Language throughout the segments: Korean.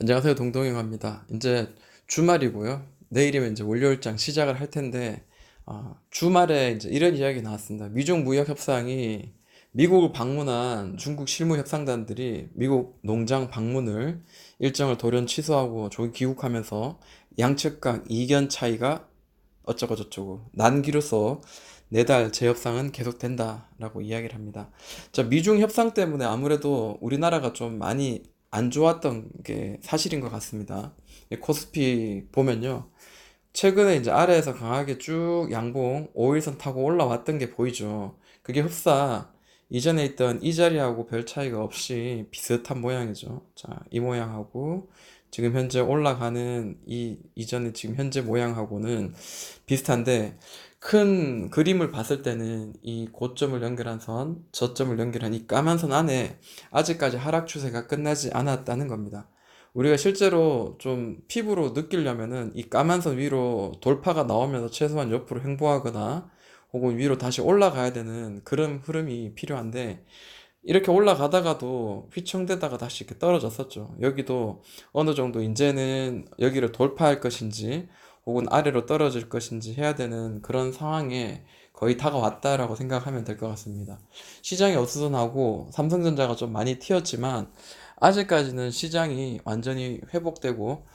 안녕하세요. 동동영입니다. 이제 주말이고요. 내일이면 이제 월요일장 시작을 할 텐데, 아, 주말에 이제 이런 이야기 나왔습니다. 미중 무역 협상이 미국을 방문한 중국 실무 협상단들이 미국 농장 방문을 일정을 돌연 취소하고 조기 귀국하면서 양측 간 이견 차이가 어쩌고 저쩌고 난기로서 내달 재협상은 계속된다라고 이야기를 합니다. 자, 미중 협상 때문에 아무래도 우리나라가 좀 많이 안 좋았던 게 사실인 것 같습니다. 이 코스피 보면요. 최근에 이제 아래에서 강하게 쭉 양봉 5일선 타고 올라왔던 게 보이죠. 그게 흡사 이전에 있던 이 자리하고 별 차이가 없이 비슷한 모양이죠. 자, 이 모양하고 지금 현재 올라가는 이 이전에 지금 현재 모양하고는 비슷한데 큰 그림을 봤을 때는 이 고점을 연결한 선, 저점을 연결한 이 까만 선 안에 아직까지 하락 추세가 끝나지 않았다는 겁니다. 우리가 실제로 좀 피부로 느끼려면은 이 까만 선 위로 돌파가 나오면서 최소한 옆으로 횡보하거나 혹은 위로 다시 올라가야 되는 그런 흐름이 필요한데 이렇게 올라가다가도 휘청대다가 다시 이렇게 떨어졌었죠. 여기도 어느 정도 이제는 여기를 돌파할 것인지 혹은 아래로 떨어질 것인지 해야 되는 그런 상황에 거의 다가왔다라고 생각하면 될 것 같습니다. 시장이 어수선하고 삼성전자가 좀 많이 튀었지만 아직까지는 시장이 완전히 회복되고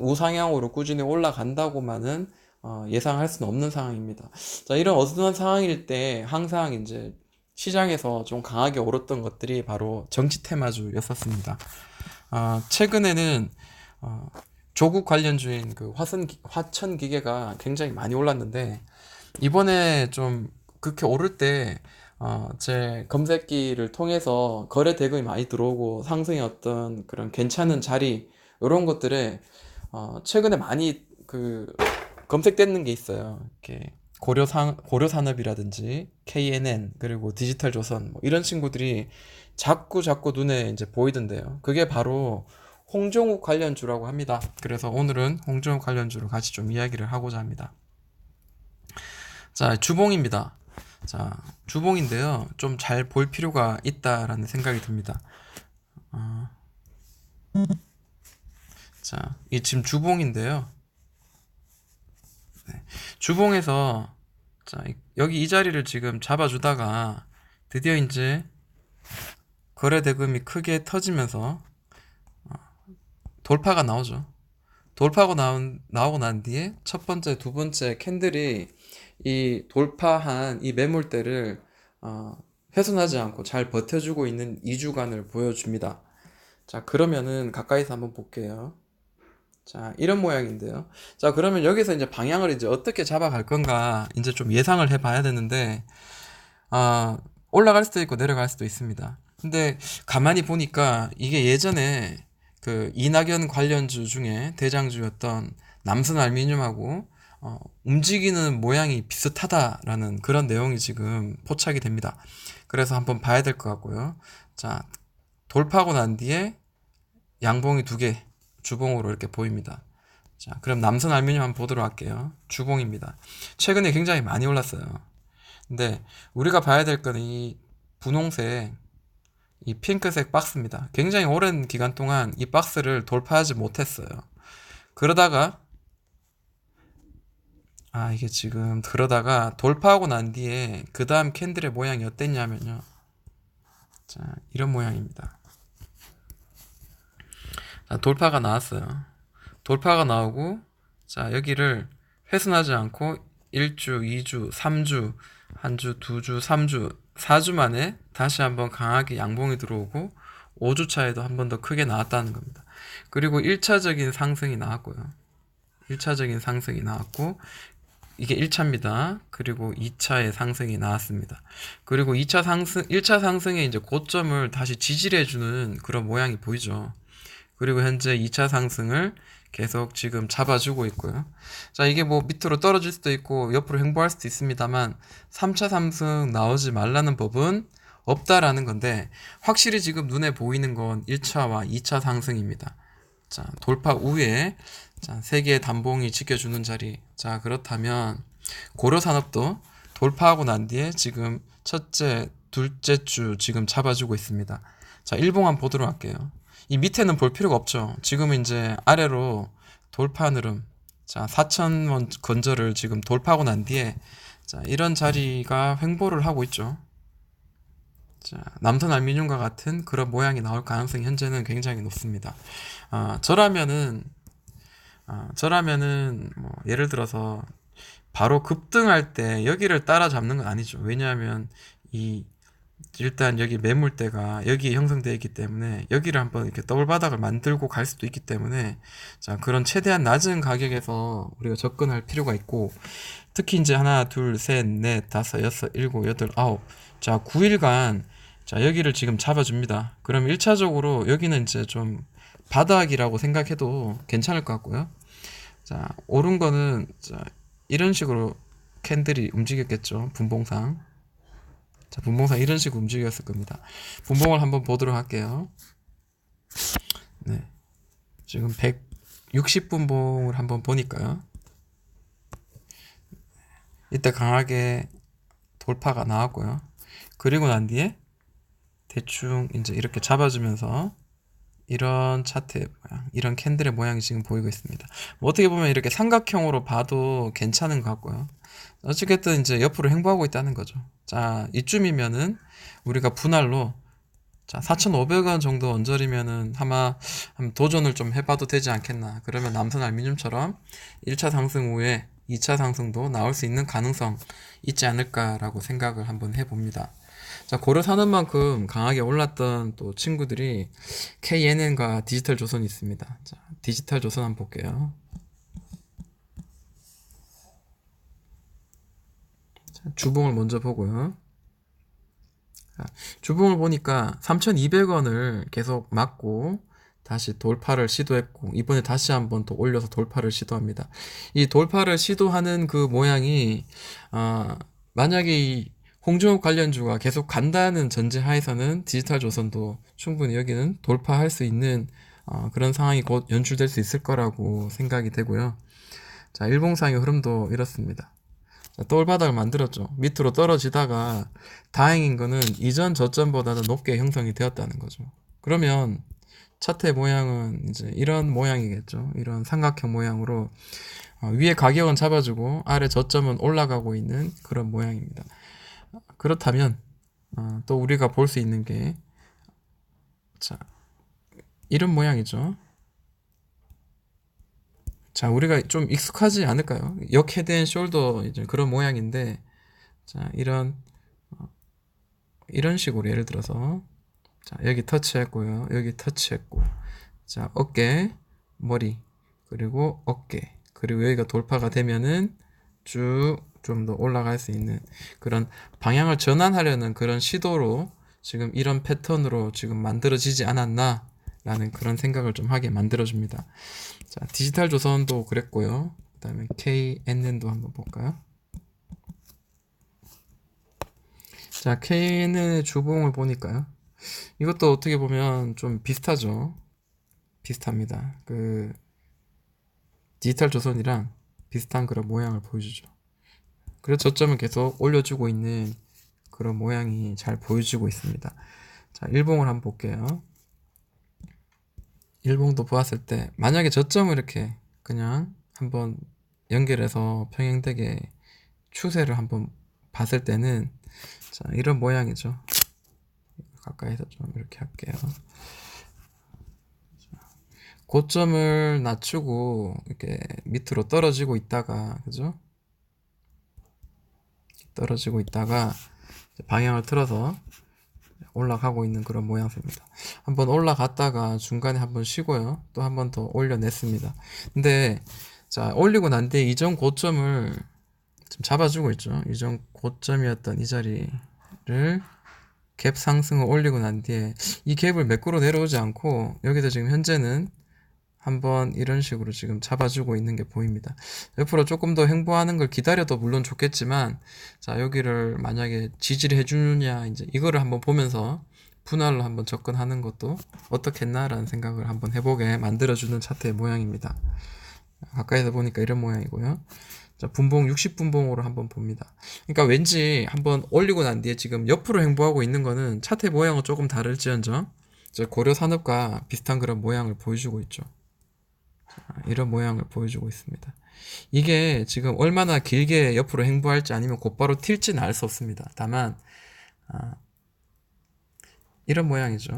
우상향으로 꾸준히 올라간다고만은 어, 예상할 수는 없는 상황입니다. 자, 이런 어수선한 상황일 때 항상 이제 시장에서 좀 강하게 오랐던 것들이 바로 정치 테마주였었습니다. 어, 최근에는 어, 조국 관련주인 그 화선 화천 기계가 굉장히 많이 올랐는데 이번에 좀 그렇게 오를 때 어, 제 검색기를 통해서 거래 대금이 많이 들어오고 상승의 어떤 그런 괜찮은 자리 이런 것들에 어, 최근에 많이 그 검색되는 게 있어요. 이렇게 고려산 고려산업이라든지 KNN 그리고 디지털조선 뭐 이런 친구들이 자꾸 자꾸 눈에 이제 보이던데요. 그게 바로 홍정욱 관련주라고 합니다. 그래서 오늘은 홍정욱 관련주를 같이 좀 이야기를 하고자 합니다. 자, 주봉입니다. 자, 주봉인데요. 좀 잘 볼 필요가 있다라는 생각이 듭니다. 어, 자, 이 지금 주봉인데요. 네, 주봉에서 자, 여기 이 자리를 지금 잡아주다가 드디어 이제 거래 대금이 크게 터지면서 돌파가 나오죠. 돌파하고 나온, 나오고 난 뒤에 첫 번째, 두 번째 캔들이 이 돌파한 이 매물대를 어, 훼손하지 않고 잘 버텨주고 있는 2주간을 보여줍니다. 자, 그러면은 가까이서 한번 볼게요. 자, 이런 모양인데요. 자, 그러면 여기서 이제 방향을 이제 어떻게 잡아갈 건가 이제 좀 예상을 해 봐야 되는데, 아, 올라갈 수도 있고 내려갈 수도 있습니다. 근데 가만히 보니까 이게 예전에 그 이낙연 관련주 중에 대장주였던 남선 알미늄하고 어, 움직이는 모양이 비슷하다라는 그런 내용이 지금 포착이 됩니다. 그래서 한번 봐야 될 것 같고요. 자, 돌파하고 난 뒤에 양봉이 두 개 주봉으로 이렇게 보입니다. 자, 그럼 남선 알미늄 한번 보도록 할게요. 주봉입니다. 최근에 굉장히 많이 올랐어요. 근데 우리가 봐야 될 거는 이 분홍색 이 핑크색 박스입니다. 굉장히 오랜 기간 동안 이 박스를 돌파하지 못했어요. 그러다가 아 이게 지금 그러다가 돌파하고 난 뒤에 그 다음 캔들의 모양이 어땠냐면요. 자 이런 모양입니다. 자, 돌파가 나왔어요. 돌파가 나오고 자 여기를 훼손하지 않고 1주, 2주, 3주, 한 주, 두 주, 3주 4주 만에 다시 한번 강하게 양봉이 들어오고 5주 차에도 한 번 더 크게 나왔다는 겁니다. 그리고 1차적인 상승이 나왔고요. 1차적인 상승이 나왔고 이게 1차입니다. 그리고 2차의 상승이 나왔습니다. 그리고 2차 상승 1차 상승의 이제 고점을 다시 지지해 주는 그런 모양이 보이죠. 그리고 현재 2차 상승을 계속 지금 잡아주고 있고요. 자, 이게 뭐 밑으로 떨어질 수도 있고 옆으로 횡보할 수도 있습니다만 3차 상승 나오지 말라는 법은 없다라는 건데 확실히 지금 눈에 보이는 건 1차와 2차 상승입니다. 자, 돌파 후에 자, 세 개의 단봉이 지켜주는 자리. 자, 그렇다면 고려산업도 돌파하고 난 뒤에 지금 첫째, 둘째 주 지금 잡아주고 있습니다. 자, 일봉 한번 보도록 할게요. 이 밑에는 볼 필요가 없죠. 지금 이제 아래로 돌파 흐름. 자, 4,000원 건저를 지금 돌파하고 난 뒤에 자, 이런 자리가 횡보를 하고 있죠. 자, 남선 알미늄과 같은 그런 모양이 나올 가능성이 현재는 굉장히 높습니다. 아, 저라면은 아, 저라면은 뭐 예를 들어서 바로 급등할 때 여기를 따라잡는 건 아니죠. 왜냐하면 이 일단 여기 매물대가 여기에 형성되어 있기 때문에 여기를 한번 이렇게 더블 바닥을 만들고 갈 수도 있기 때문에 자 그런 최대한 낮은 가격에서 우리가 접근할 필요가 있고 특히 이제 하나 둘 셋 넷 다섯 여섯 일곱 여덟 아홉. 자 9일간 자 여기를 지금 잡아줍니다. 그럼 1차적으로 여기는 이제 좀 바닥이라고 생각해도 괜찮을 것 같고요. 자 오른 거는 자 이런 식으로 캔들이 움직였겠죠 분봉상 자, 분봉상 이런 식으로 움직였을 겁니다. 분봉을 한번 보도록 할게요. 네. 지금 160분봉을 한번 보니까요. 이때 강하게 돌파가 나왔고요. 그리고 난 뒤에 대충 이제 이렇게 잡아주면서 이런 차트의 모양, 이런 캔들의 모양이 지금 보이고 있습니다. 뭐 어떻게 보면 이렇게 삼각형으로 봐도 괜찮은 것 같고요. 어쨌든 이제 옆으로 행보하고 있다는 거죠. 자, 이쯤이면은 우리가 분할로 자, 4,500원 정도 언저리면은 아마 도전을 좀 해봐도 되지 않겠나. 그러면 남선 알미늄처럼 1차 상승 후에 2차 상승도 나올 수 있는 가능성 있지 않을까라고 생각을 한번 해봅니다. 자, 고려 사는 만큼 강하게 올랐던 또 친구들이 KNN과 디지털 조선이 있습니다. 자, 디지털 조선 한번 볼게요. 자, 주봉을 먼저 보고요. 자, 주봉을 보니까 3,200원을 계속 맞고 다시 돌파를 시도했고 이번에 다시 한번 더 올려서 돌파를 시도합니다. 이 돌파를 시도하는 그 모양이 아, 만약에 이 홍종욱 관련주가 계속 간다는 전제하에서는 디지털 조선도 충분히 여기는 돌파할 수 있는 어, 그런 상황이 곧 연출될 수 있을 거라고 생각이 되고요. 자, 일봉상의 흐름도 이렇습니다. 자, 돌바닥을 만들었죠. 밑으로 떨어지다가 다행인 거는 이전 저점보다는 높게 형성이 되었다는 거죠. 그러면 차트의 모양은 이제 이런 모양이겠죠. 이런 삼각형 모양으로 어, 위에 가격은 잡아주고 아래 저점은 올라가고 있는 그런 모양입니다. 그렇다면 어, 또 우리가 볼 수 있는 게 자, 이런 모양이죠. 자, 우리가 좀 익숙하지 않을까요? 역헤드앤 숄더 이제 그런 모양인데 자, 이런 어, 이런 식으로 예를 들어서 자, 여기 터치했고요. 여기 터치했고 자, 어깨, 머리, 그리고 어깨, 그리고 여기가 돌파가 되면은 쭉 좀 더 올라갈 수 있는 그런 방향을 전환하려는 그런 시도로 지금 이런 패턴으로 지금 만들어지지 않았나 라는 그런 생각을 좀 하게 만들어줍니다. 자, 디지털 조선도 그랬고요. 그 다음에 KNN도 한번 볼까요? 자, KNN의 주봉을 보니까요. 이것도 어떻게 보면 좀 비슷하죠. 비슷합니다. 그 디지털 조선이랑 비슷한 그런 모양을 보여주죠. 그래서 저점을 계속 올려주고 있는 그런 모양이 잘 보여주고 있습니다. 자, 일봉을 한번 볼게요. 일봉도 보았을 때 만약에 저점을 이렇게 그냥 한번 연결해서 평행되게 추세를 한번 봤을 때는 자, 이런 모양이죠. 가까이서 좀 이렇게 할게요. 고점을 낮추고 이렇게 밑으로 떨어지고 있다가 그죠? 떨어지고 있다가 방향을 틀어서 올라가고 있는 그런 모양새입니다. 한번 올라갔다가 중간에 한번 쉬고요. 또 한번 더 올려냈습니다. 근데 자 올리고 난 뒤에 이전 고점을 좀 잡아주고 있죠. 이전 고점이었던 이 자리를 갭 상승을 올리고 난 뒤에 이 갭을 매꾸로 내려오지 않고 여기서 지금 현재는 한번 이런 식으로 지금 잡아주고 있는 게 보입니다. 옆으로 조금 더 행보하는 걸 기다려도 물론 좋겠지만, 자, 여기를 만약에 지지를 해주느냐, 이제 이거를 한번 보면서 분할로 한번 접근하는 것도 어떻겠나라는 생각을 한번 해보게 만들어주는 차트의 모양입니다. 가까이서 보니까 이런 모양이고요. 자, 분봉 60분봉으로 한번 봅니다. 그러니까 왠지 한번 올리고 난 뒤에 지금 옆으로 행보하고 있는 거는 차트의 모양은 조금 다를지언정 저 고려 산업과 비슷한 그런 모양을 보여주고 있죠. 자, 이런 모양을 보여주고 있습니다. 이게 지금 얼마나 길게 옆으로 행보할지 아니면 곧바로 튈지는 알 수 없습니다. 다만 아, 이런 모양이죠.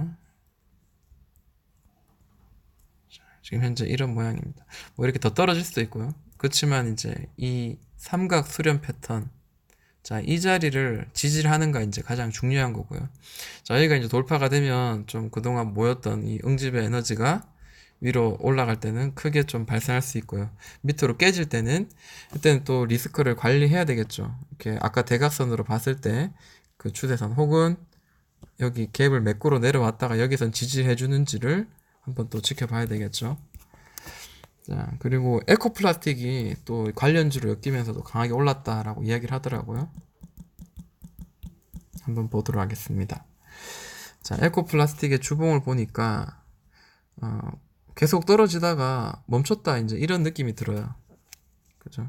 자, 지금 현재 이런 모양입니다. 뭐 이렇게 더 떨어질 수도 있고요. 그렇지만 이제 이 삼각 수렴 패턴 자, 이 자리를 지지하는가 이제 가장 중요한 거고요. 자, 여기가 이제 돌파가 되면 좀 그동안 모였던 이 응집의 에너지가 위로 올라갈 때는 크게 좀 발생할 수 있고요. 밑으로 깨질 때는 그때는 또 리스크를 관리해야 되겠죠. 이렇게 아까 대각선으로 봤을 때 그 추세선 혹은 여기 갭을 매꾸로 내려왔다가 여기선 지지해 주는지를 한번 또 지켜봐야 되겠죠. 자, 그리고 에코플라스틱이 또 관련주로 엮이면서도 강하게 올랐다라고 이야기를 하더라고요. 한번 보도록 하겠습니다. 자, 에코플라스틱의 주봉을 보니까 어, 계속 떨어지다가 멈췄다 이제 이런 느낌이 들어요. 그죠?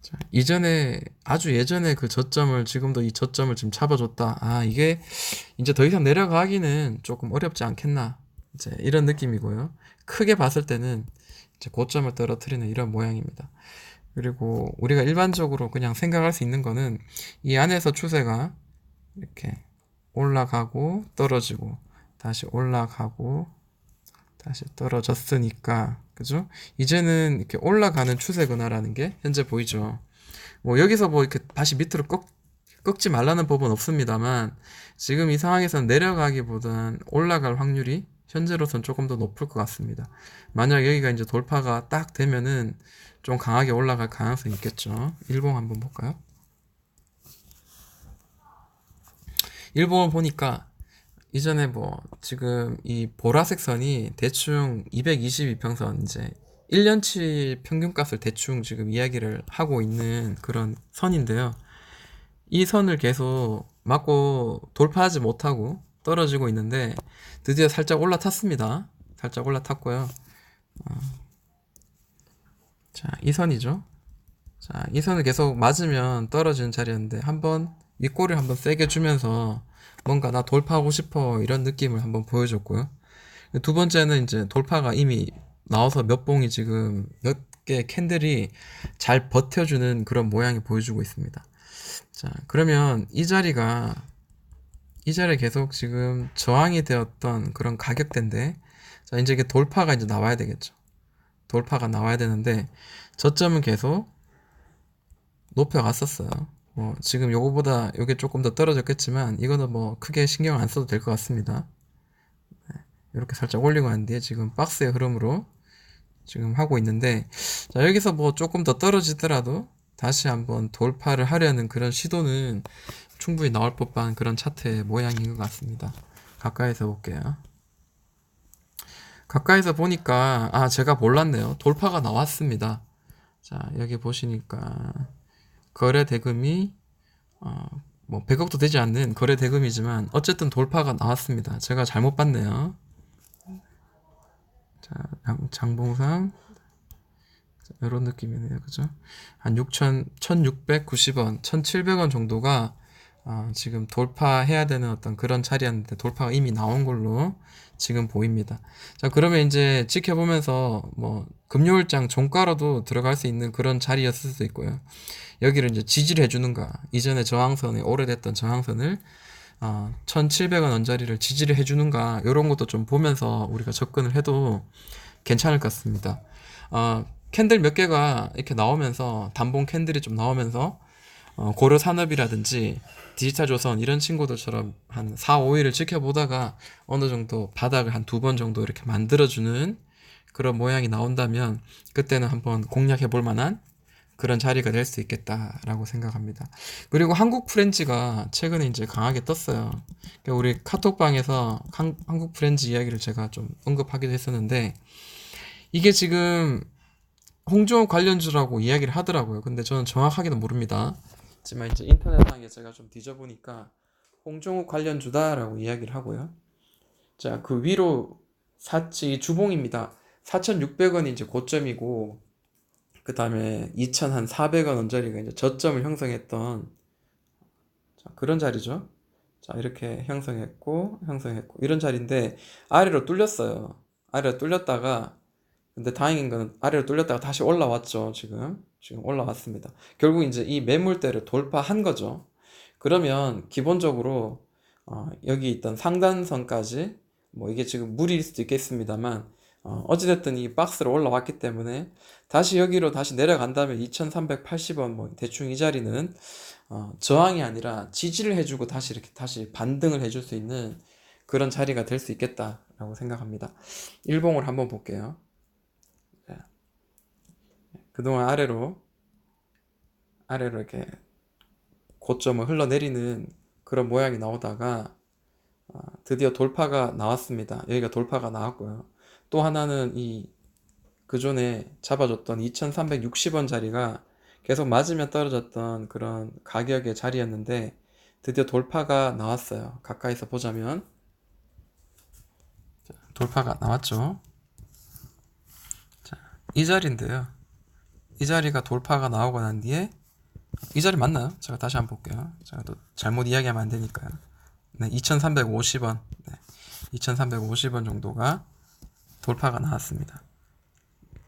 자, 이전에 아주 예전에 그 저점을 지금도 이 저점을 지금 잡아줬다. 아, 이게 이제 더 이상 내려가기는 조금 어렵지 않겠나. 이제 이런 느낌이고요. 크게 봤을 때는 이제 고점을 떨어뜨리는 이런 모양입니다. 그리고 우리가 일반적으로 그냥 생각할 수 있는 거는 이 안에서 추세가 이렇게 올라가고 떨어지고 다시 올라가고 다시 떨어졌으니까 그죠? 이제는 이렇게 올라가는 추세구나라는 게 현재 보이죠. 뭐 여기서 뭐 이렇게 다시 밑으로 꺾, 꺾지 말라는 법은 없습니다만 지금 이 상황에서는 내려가기보단 올라갈 확률이 현재로선 조금 더 높을 것 같습니다. 만약 여기가 이제 돌파가 딱 되면은 좀 강하게 올라갈 가능성이 있겠죠. 일봉 한번 볼까요? 일봉을 보니까 이전에 뭐 지금 이 보라색 선이 대충 222평선 이제 1년치 평균값을 대충 지금 이야기를 하고 있는 그런 선인데요. 이 선을 계속 맞고 돌파하지 못하고 떨어지고 있는데 드디어 살짝 올라탔습니다. 살짝 올라탔고요. 어. 자, 이 선이죠. 자, 이 선을 계속 맞으면 떨어지는 자리였는데 한번 윗골을 한번 세게 주면서 뭔가 나 돌파하고 싶어 이런 느낌을 한번 보여줬고요. 두 번째는 이제 돌파가 이미 나와서 몇 봉이 지금 몇 개 캔들이 잘 버텨주는 그런 모양이 보여주고 있습니다. 자, 그러면 이 자리가 이 자리에 계속 지금 저항이 되었던 그런 가격대인데 자, 이제 이게 돌파가 이제 나와야 되겠죠. 돌파가 나와야 되는데 저점은 계속 높여갔었어요. 뭐 지금 요거보다 요게 조금 더 떨어졌겠지만 이거는 뭐 크게 신경 안 써도 될 것 같습니다. 네, 이렇게 살짝 올리고 난 뒤에 지금 박스의 흐름으로 지금 하고 있는데 자 여기서 뭐 조금 더 떨어지더라도 다시 한번 돌파를 하려는 그런 시도는 충분히 나올 법한 그런 차트의 모양인 것 같습니다. 가까이서 볼게요. 가까이서 보니까 아 제가 몰랐네요. 돌파가 나왔습니다. 자 여기 보시니까 거래 대금이 어, 뭐 100억도 되지 않는 거래 대금이지만 어쨌든 돌파가 나왔습니다. 제가 잘못 봤네요. 자, 장봉상 이런 느낌이네요. 그죠? 한 6천 1,690원, 1,700원 정도가 어, 지금 돌파해야 되는 어떤 그런 자리였는데 돌파가 이미 나온 걸로 지금 보입니다. 자, 그러면 이제 지켜보면서 뭐 금요일장 종가로도 들어갈 수 있는 그런 자리였을 수도 있고요. 여기를 이제 지지를 해주는가. 이전에 저항선이 오래됐던 저항선을 어, 1,700원 원자리를 지지를 해주는가. 이런 것도 좀 보면서 우리가 접근을 해도 괜찮을 것 같습니다. 어, 캔들 몇 개가 이렇게 나오면서 단봉 캔들이 좀 나오면서 어, 고려 산업이라든지 디지털 조선 이런 친구들처럼 한 4, 5일을 지켜보다가 어느 정도 바닥을 한 두 번 정도 이렇게 만들어주는 그런 모양이 나온다면 그때는 한번 공략해 볼 만한 그런 자리가 될 수 있겠다라고 생각합니다. 그리고 한국 프렌즈가 최근에 이제 강하게 떴어요. 그러니까 우리 카톡방에서 한, 한국 프렌즈 이야기를 제가 좀 언급하기도 했었는데 이게 지금 홍종호 관련주라고 이야기를 하더라고요. 근데 저는 정확하게는 모릅니다. 하지만 이제 인터넷상에 제가 좀 뒤져보니까 홍종욱 관련주다라고 이야기를 하고요. 자, 그 위로 사치 주봉입니다. 4,600원이 이제 고점이고 그 다음에 2,400원 원자리가 이제 저점을 형성했던 자, 그런 자리죠. 자, 자, 이렇게 형성했고, 형성했고, 이런 자리인데, 아래로 뚫렸어요. 아래로 뚫렸다가, 근데 다행인 건 아래로 뚫렸다가 다시 올라왔죠, 지금. 지금 올라왔습니다. 결국 이제 이 매물대를 돌파한 거죠. 그러면 기본적으로, 어, 여기 있던 상단선까지, 뭐 이게 지금 무리일 수도 있겠습니다만, 어, 어찌됐든 이 박스로 올라왔기 때문에 다시 여기로 다시 내려간다면 2380원 뭐 대충 이 자리는 어, 저항이 아니라 지지를 해주고 다시 이렇게 다시 반등을 해줄 수 있는 그런 자리가 될 수 있겠다라고 생각합니다. 일봉을 한번 볼게요. 네. 그동안 아래로 아래로 이렇게 고점을 흘러내리는 그런 모양이 나오다가 어, 드디어 돌파가 나왔습니다. 여기가 돌파가 나왔고요. 또 하나는 이 그전에 잡아줬던 2360원 자리가 계속 맞으면 떨어졌던 그런 가격의 자리였는데 드디어 돌파가 나왔어요. 가까이서 보자면 자, 돌파가 나왔죠. 자, 이 자리인데요. 이 자리가 돌파가 나오고 난 뒤에 이 자리 맞나요? 제가 다시 한번 볼게요. 제가 또 잘못 이야기하면 안 되니까요. 네, 2,350원. 네, 2,350원 정도가 돌파가 나왔습니다.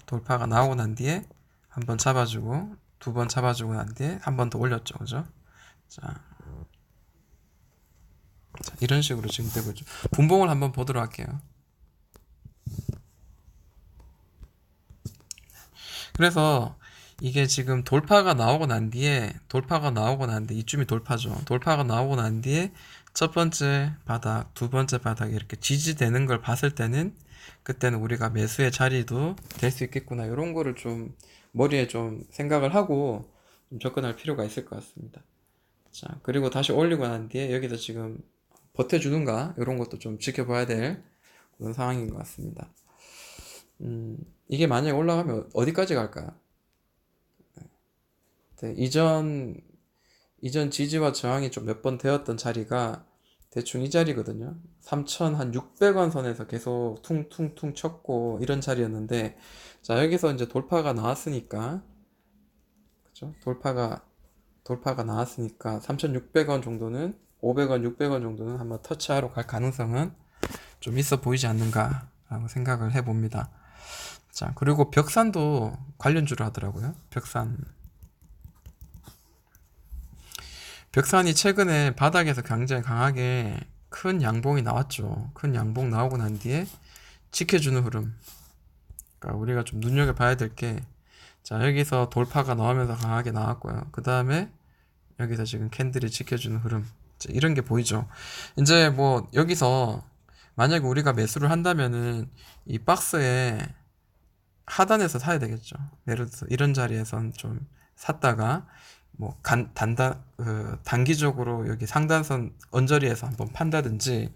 돌파가 나오고 난 뒤에 한 번 잡아주고 두 번 잡아주고 난 뒤에 한 번 더 올렸죠, 그죠? 자, 자, 이런 식으로 지금 되고 있죠. 분봉을 한번 보도록 할게요. 그래서 이게 지금 돌파가 나오고 난 뒤에 돌파가 나오고 난 뒤에 이쯤이 돌파죠. 돌파가 나오고 난 뒤에 첫 번째 바닥, 두 번째 바닥이 이렇게 지지되는 걸 봤을 때는 그때는 우리가 매수의 자리도 될 수 있겠구나 이런 거를 좀 머리에 좀 생각을 하고 좀 접근할 필요가 있을 것 같습니다. 자 그리고 다시 올리고 난 뒤에 여기서 지금 버텨주는가 이런 것도 좀 지켜봐야 될 그런 상황인 것 같습니다. 음, 이게 만약에 올라가면 어디까지 갈까요? 네, 이전 이전 지지와 저항이 좀 몇 번 되었던 자리가 대충 이 자리거든요. 3,600원 선에서 계속 퉁퉁퉁 쳤고 이런 자리였는데 자 여기서 이제 돌파가 나왔으니까 그죠? 돌파가 돌파가 나왔으니까 3,600원 정도는 500원, 600원 정도는 한번 터치하러 갈 가능성은 좀 있어 보이지 않는가라고 생각을 해 봅니다. 자 그리고 벽산도 관련주로 하더라고요. 벽산 벽산이 최근에 바닥에서 굉장히 강하게 큰 양봉이 나왔죠. 큰 양봉 나오고 난 뒤에 지켜주는 흐름. 그러니까 우리가 좀 눈여겨봐야 될 게, 자, 여기서 돌파가 나오면서 강하게 나왔고요. 그 다음에 여기서 지금 캔들이 지켜주는 흐름. 이런 게 보이죠. 이제 뭐 여기서 만약에 우리가 매수를 한다면은 이 박스에 하단에서 사야 되겠죠. 예를 들어서 이런 자리에선 좀 샀다가 뭐 간, 단다, 그 단기적으로 여기 상단선 언저리에서 한번 판다든지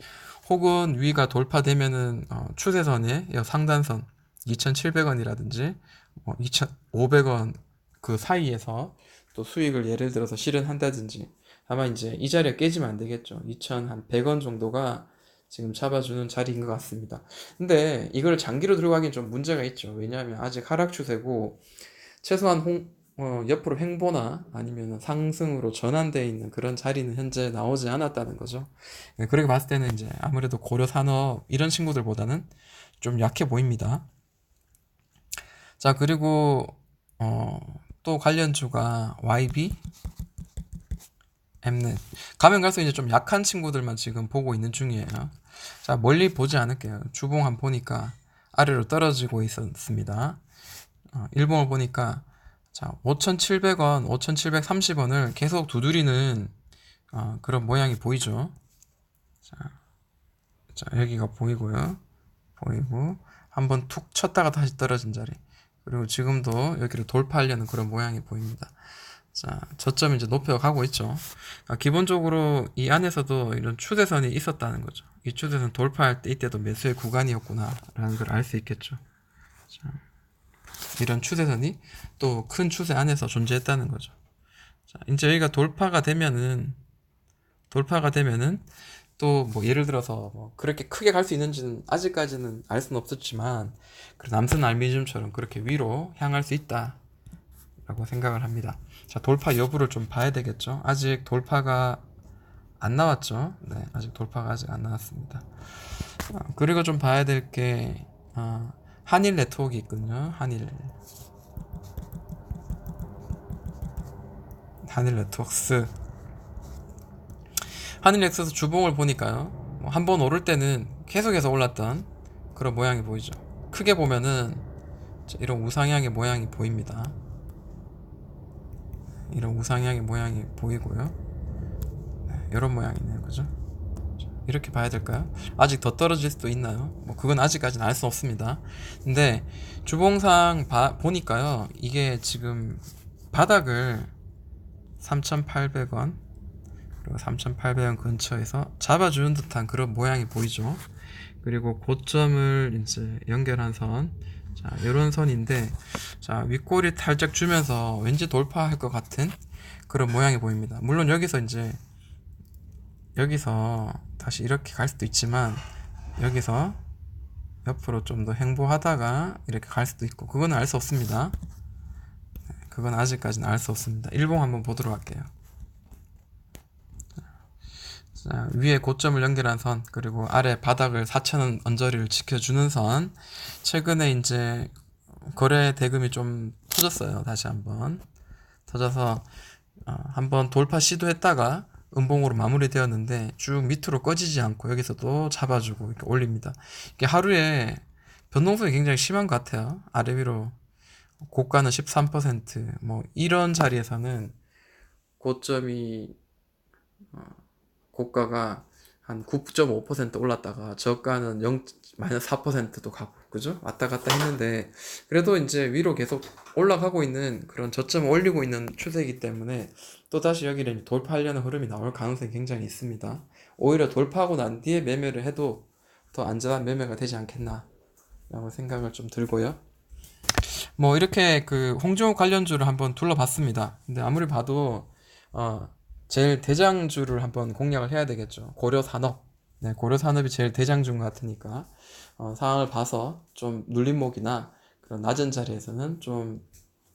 혹은 위가 돌파되면은 어, 추세선의 상단선 2,700원이라든지 뭐 2,500원 그 사이에서 또 수익을 예를 들어서 실현한다든지 아마 이제 이 자리가 깨지면 안 되겠죠. 2,100원 정도가 지금 잡아주는 자리인 것 같습니다. 근데 이걸 장기로 들어가긴 좀 문제가 있죠. 왜냐하면 아직 하락 추세고 최소한 홍, 어, 옆으로 횡보나 아니면 상승으로 전환되어 있는 그런 자리는 현재 나오지 않았다는 거죠. 네, 그렇게 봤을 때는 이제 아무래도 고려 산업 이런 친구들보다는 좀 약해 보입니다. 자, 그리고 어, 또 관련주가 YB, 엠넷 가면 갈수록 이제 좀 약한 친구들만 지금 보고 있는 중이에요. 자, 멀리 보지 않을게요. 주봉 한 보니까 아래로 떨어지고 있었습니다. 어, 일봉을 보니까 자, 5,700원, 5,730원을 계속 두드리는 어, 그런 모양이 보이죠. 자, 자, 여기가 보이고요. 보이고 한번 툭 쳤다가 다시 떨어진 자리. 그리고 지금도 여기를 돌파하려는 그런 모양이 보입니다. 자, 저점 이제 높여가고 있죠. 아, 기본적으로 이 안에서도 이런 추세선이 있었다는 거죠. 이 추세선 돌파할 때 이때도 매수의 구간이었구나라는 걸 알 수 있겠죠. 자. 이런 추세선이 또 큰 추세 안에서 존재했다는 거죠. 자, 이제 여기가 돌파가 되면은 돌파가 되면은 또 뭐 예를 들어서 뭐 그렇게 크게 갈 수 있는지는 아직까지는 알 수는 없었지만 그 남선 알미늄처럼 그렇게 위로 향할 수 있다라고 생각을 합니다. 자 돌파 여부를 좀 봐야 되겠죠. 아직 돌파가 안 나왔죠. 네, 아직 돌파가 아직 안 나왔습니다. 아, 그리고 좀 봐야 될게 아, 한일 네트워크 있거든요. 한일 한일 네트워크스 한일 넥서스 주봉을 보니까요. 뭐 한번 오를 때는 계속해서 올랐던 그런 모양이 보이죠. 크게 보면은 자, 이런 우상향의 모양이 보입니다. 이런 우상향의 모양이 보이고요. 네, 이런 모양이네요. 그죠? 자, 이렇게 봐야 될까요? 아직 더 떨어질 수도 있나요? 뭐 그건 아직까지는 알 수 없습니다. 근데 주봉상 봐- 보니까요. 이게 지금 바닥을 3,800원 그리고 3,800원 근처에서 잡아주는 듯한 그런 모양이 보이죠. 그리고 고점을 이제 연결한 선, 자, 이런 선인데, 자, 윗꼬리 살짝 주면서 왠지 돌파할 것 같은 그런 모양이 보입니다. 물론 여기서 이제, 여기서 다시 이렇게 갈 수도 있지만, 여기서 옆으로 좀 더 행보하다가 이렇게 갈 수도 있고, 그건 알 수 없습니다. 네, 그건 아직까지는 알 수 없습니다. 일봉 한번 보도록 할게요. 자, 위에 고점을 연결한 선, 그리고 아래 바닥을 4,000원 언저리를 지켜주는 선. 최근에 이제 거래 대금이 좀 터졌어요. 다시 한번. 터져서 어, 한번 돌파 시도했다가 음봉으로 마무리되었는데 쭉 밑으로 꺼지지 않고 여기서도 잡아주고 이렇게 올립니다. 이게 하루에 변동성이 굉장히 심한 것 같아요. 아래 위로 고가는 13%, 뭐 이런 자리에서는 고점이 고가가 한 9.5% 올랐다가 저가는 0 마이너스 4%도 가고 그죠? 왔다 갔다 했는데 그래도 이제 위로 계속 올라가고 있는 그런 저점을 올리고 있는 추세이기 때문에 또 다시 여기를 돌파하려는 흐름이 나올 가능성이 굉장히 있습니다. 오히려 돌파하고 난 뒤에 매매를 해도 더 안전한 매매가 되지 않겠나 라고 생각을 좀 들고요. 뭐 이렇게 그 홍종호 관련주를 한번 둘러봤습니다. 근데 아무리 봐도 어 제일 대장주를 한번 공략을 해야 되겠죠. 고려 산업. 네, 고려 산업이 제일 대장주인 것 같으니까 어, 상황을 봐서 좀 눌림목이나 그런 낮은 자리에서는 좀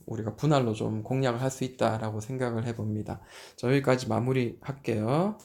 우리가 분할로 좀 공략을 할 수 있다라고 생각을 해봅니다. 자, 여기까지 마무리 할게요.